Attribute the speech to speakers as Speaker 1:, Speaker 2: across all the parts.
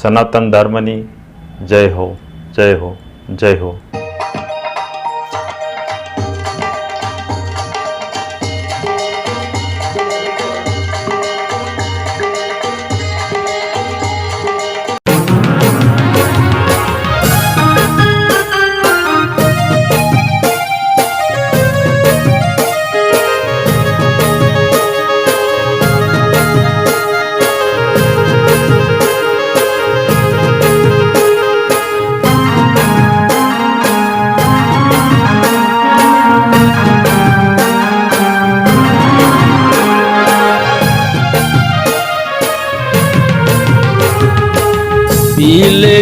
Speaker 1: સનાતન ધર્મની જય હો જય હો જય હો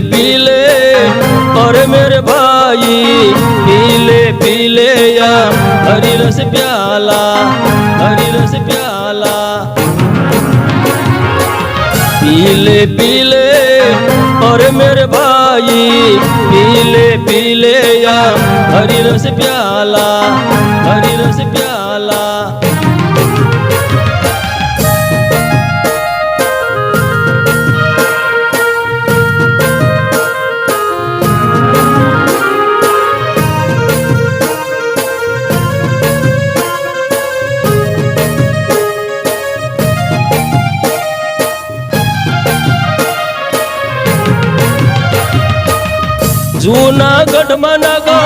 Speaker 2: पीले, और मेरे भाई पीले पीले या हरी रस प्याला, हरी रस प्याला। पीले पीले, और मेरे भाई पीले पीले या हरी रस प्याला, हरी रस प्याला। જૂનાગઢમાં નગર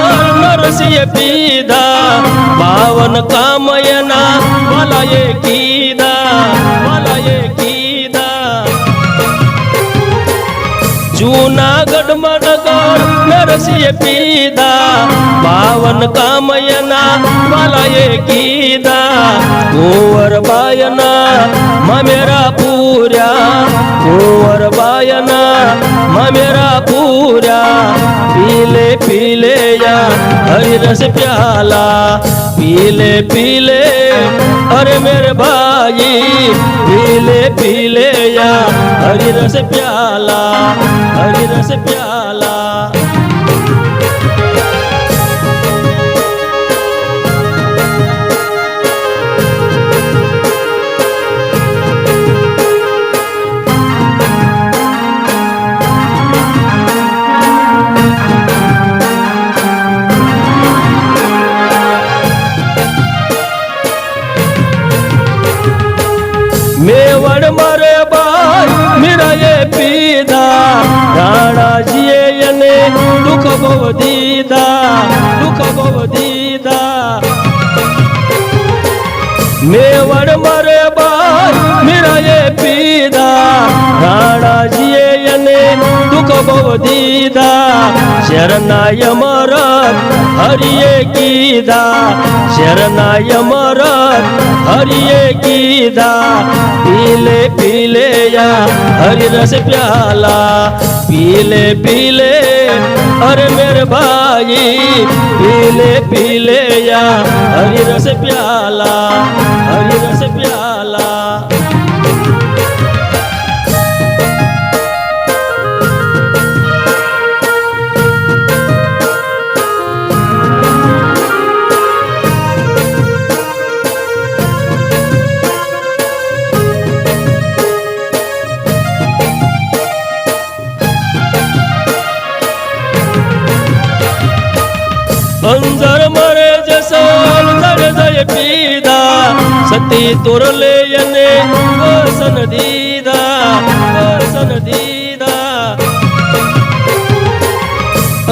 Speaker 2: નરસિંહ પીધા. બાવન કામયના વાલાએ કીધા વાલાએ કીધા. જૂનાગઢમાં નગર નરસિંહ પીધા. बावन का मयना वाला ये कीदा गोवर बायना, ममेरा पूरा, गोवर बायना, ममेरा पूरा, पीले पीले या हरी रस प्याला, पीले पीले अरे मेरे भाई, पीले पीले या हरी रस प्याला हरी रस प्याला। પીધા. રાણાજીએ એને દુઃખ બહુ દીધા દુઃખ બહુ દીધા. મેવડ મારે પીધા રાણાજીએ એને દુઃખ બહુ દીધા શરનાય મરત હરિએ કીધા શરનાય મરત હરિએ કીધા પીલે પીલે યા હરિરસ પ્યાલા પીલે પીલે અરે મેરે ભાઈ પીલે પીલે યા હરિરસ પ્યાલા હરિરસ પ્યાલા અંજર મરે જસો તરે જય પીધા. સતી તોરલે અને વસન દીધા વસન દીધા.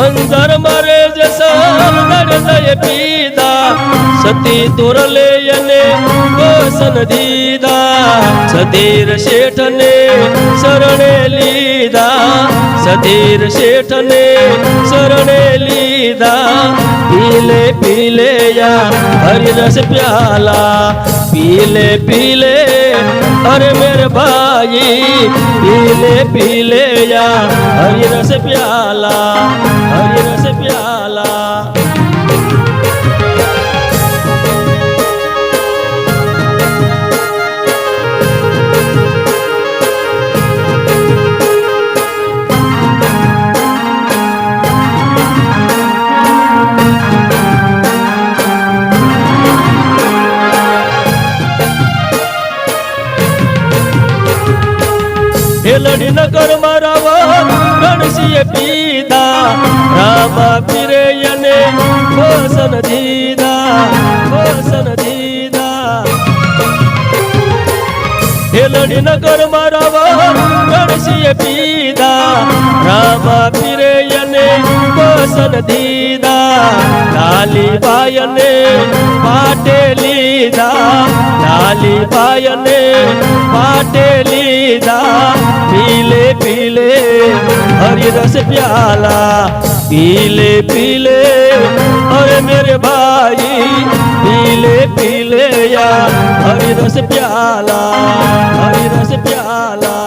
Speaker 2: અંજર મરે જસો તરે જય પીધા. સતી તોરલે અને વસન દીધા સધીર શેઠને શરણે લીધા સધીર શેઠને શરણે લીધા પીલે પીલે યા હરિરસ પ્યાલા પીલે પીલે અરે મેરે ભાઈ પીલે પીલે યા હરિરસ પ્યાલા હરિરસ પ્યાલા વસન દીધા વસન દીધા. હેલડી નગર મારા ગણસીએ પીધા, રામા પીરે એને વસન દીધા. લાલી બાયને પાટે લીધા લાલી બાયને પાટે લીધા. પીલે પીલે ये रस प्याला, पीले पीले, अरे मेरे भाई, पीले पीले या, हरी रस प्याला, हरी रस प्याला।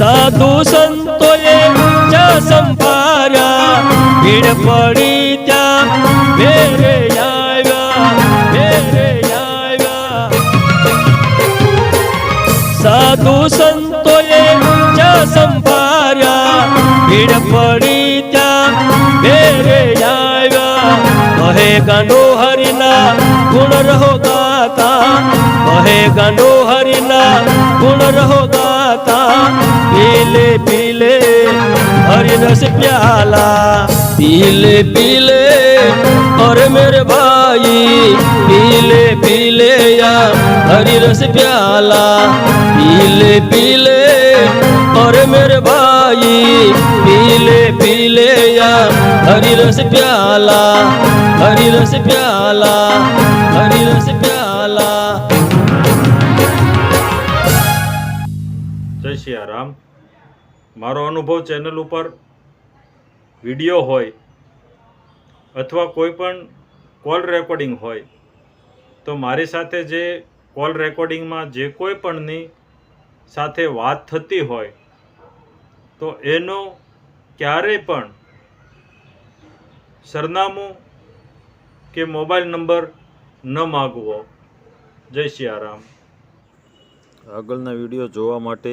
Speaker 2: साधू संतोये च्या संपारा। भीड पडी त्या मेरे आएगा मेरे याव्या साधू संतोये च्या संपारा, भीड पडी त्या मेरे याव्या अहे गांडो हरिना, गुण रहो गाता अहे गांडो हरिना, गुण रहो गाता होता पीले पीले हरी रस प्याला, पीले पीले, और मेरे भाई, पीले पीले, या हरी रस प्याला, पीले पीले, और मेरे भाई, पीले पीले, या हरी रस प्याला हरी रस प्याला हरी रस प्याला।
Speaker 1: જય સિયારામ મારો અનુભવ ચેનલ ઉપર વીડિયો હોય અથવા કોઈ પણ કોલ રેકોર્ડિંગ હોય, તો મારી સાથે જે કોલ રેકોર્ડિંગમાં જે કોઈ પણની સાથે વાત થતી હોય, તો એનો ક્યારેય પણ સરનામું કે મોબાઈલ નંબર ન માગવો. જય સિયારામ આગળના વીડિયો જોવા માટે